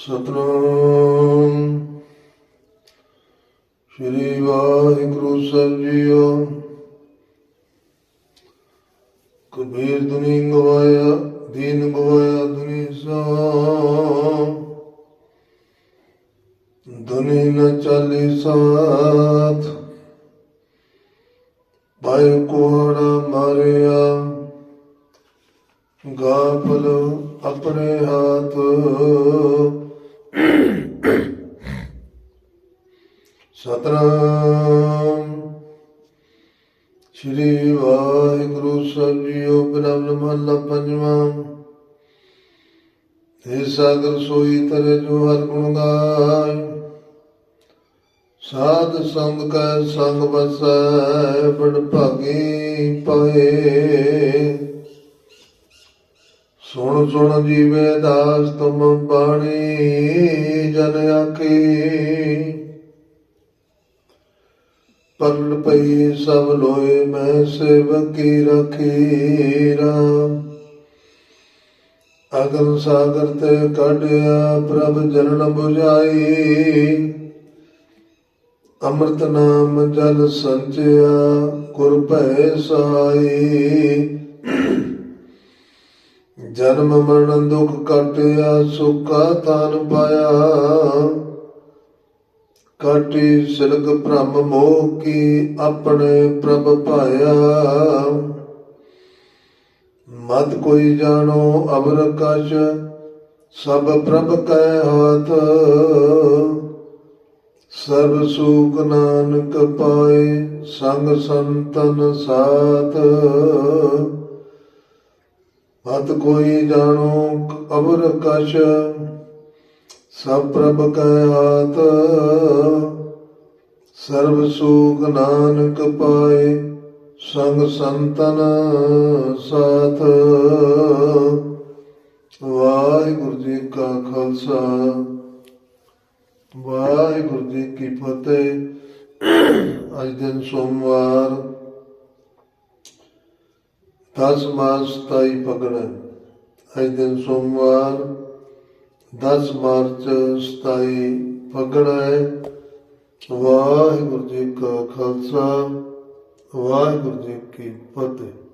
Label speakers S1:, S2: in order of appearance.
S1: ਸਤਨਾਮ। ਸ਼੍ਰੀ ਵਾਹਿਗੁਰੂ ਸਾਹਿਬ JIO. Kabir ਦੁਨੀ ਗਵਾਇਆ, ਦੀਨ ਗਵਾਇਆ ਦੁਨੀ ਸਾ ਦੁਨੀ ਨ ਚਾਲੀ ਸਾਥ। ਭਾਈ ਕੋਹੜਾ ਮਾਰਿਆ। ਗਾਫਲ ਆਪਣੇ ਹੱਥ। ਸਤਨਾਮ। ਸ਼੍ਰੀ ਵਾਹਿਗੁਰੂ ਸਾਹਿਬ ਜੀਓ ਬਨਾਮ ਮਹੱਲਾ ਪੰਜਵਾਂ। हे ਸਾਗਰ ਸੋਈ ਤਰੇ ਜੋ ਹਰ ਗੁਣ ਗਾਏ ਸਾਧ ਸੰਗ ਕੈ ਸੰਗ ਬਸੈ ਬੜ ਭਾਗੀ ਪਾਏ। ਸੁਣ ਸੁਣ ਜੀਵੇ ਦਾਸ ਤੁਮ ਬਾਣੀ, ਜਨ ਆਖੀ। ਪਰਲ ਪਈ ਸਭ ਲੋਏ ਮੈਂ ਸੇਵਕੀ ਰਖੀ ਅਗਨ ਸਾਗਰ ਤੇ ਕੱਢਿਆ, ਪ੍ਰਭ ਜਨਨ 부ਝਾਈ ਅੰਮ੍ਰਿਤ ਨਾਮ ਜਲ ਸੰਚਿਆ, ਗੁਰ ਭੈ ਸਾਈ ਜਨਮ ਮਰਨ ਦੁਖ ਕਟਿਆ, ਸੁਖਾ ਤਨ ਪਾਇਆ। ਕਾਟੀ ਸਿਲਕ ਭ੍ਰਮ ਮੋਹ ਕੀ ਆਪਣੇ ਪ੍ਰਭ ਭਾਇਆ। ਮਤ ਕੋਈ ਜਾਣੋ ਅਵਰ ਕਸ਼ ਸਭ ਪ੍ਰਭ ਕੈ ਹਾਥ। ਸਰਬ ਸੁਖ ਨਾਨਕ ਪਾਏ ਸੰਗ ਸੰਤਨ ਸਾਥ। ਮਤ ਕੋਈ ਜਾਣੋ ਅਵਰ ਕਛ ਸਭ ਪ੍ਰਭ ਕੈ ਹਾਥ ਸਰਬ ਸੁਖ ਨਾਨਕ ਪਾਏ, ਸੰਗ ਸੰਤਨ ਸਾਥ। ਵਾਹਿਗੁਰੂ ਜੀ ਕਾ ਖਾਲਸਾ, ਵਾਹਿਗੁਰੂ ਜੀ ਕੀ ਫਤਿਹ। ਅੱਜ ਦਿਨ ਸੋਮਵਾਰ 10 ਮਾਰਚ 27 ਪਗੜਾ ਅੱਜ ਦਿਨ ਸੋਮਵਾਰ 10 ਮਾਰਚ 27 ਪਗੜਾ। ਹੈ ਵਾਹਿਗੁਰੂ ਜੀ ਕਾ ਖਾਲਸਾ ਵਾਹਿਗੁਰੂ ਜੀ ਕੀ ਫਤਿਹ।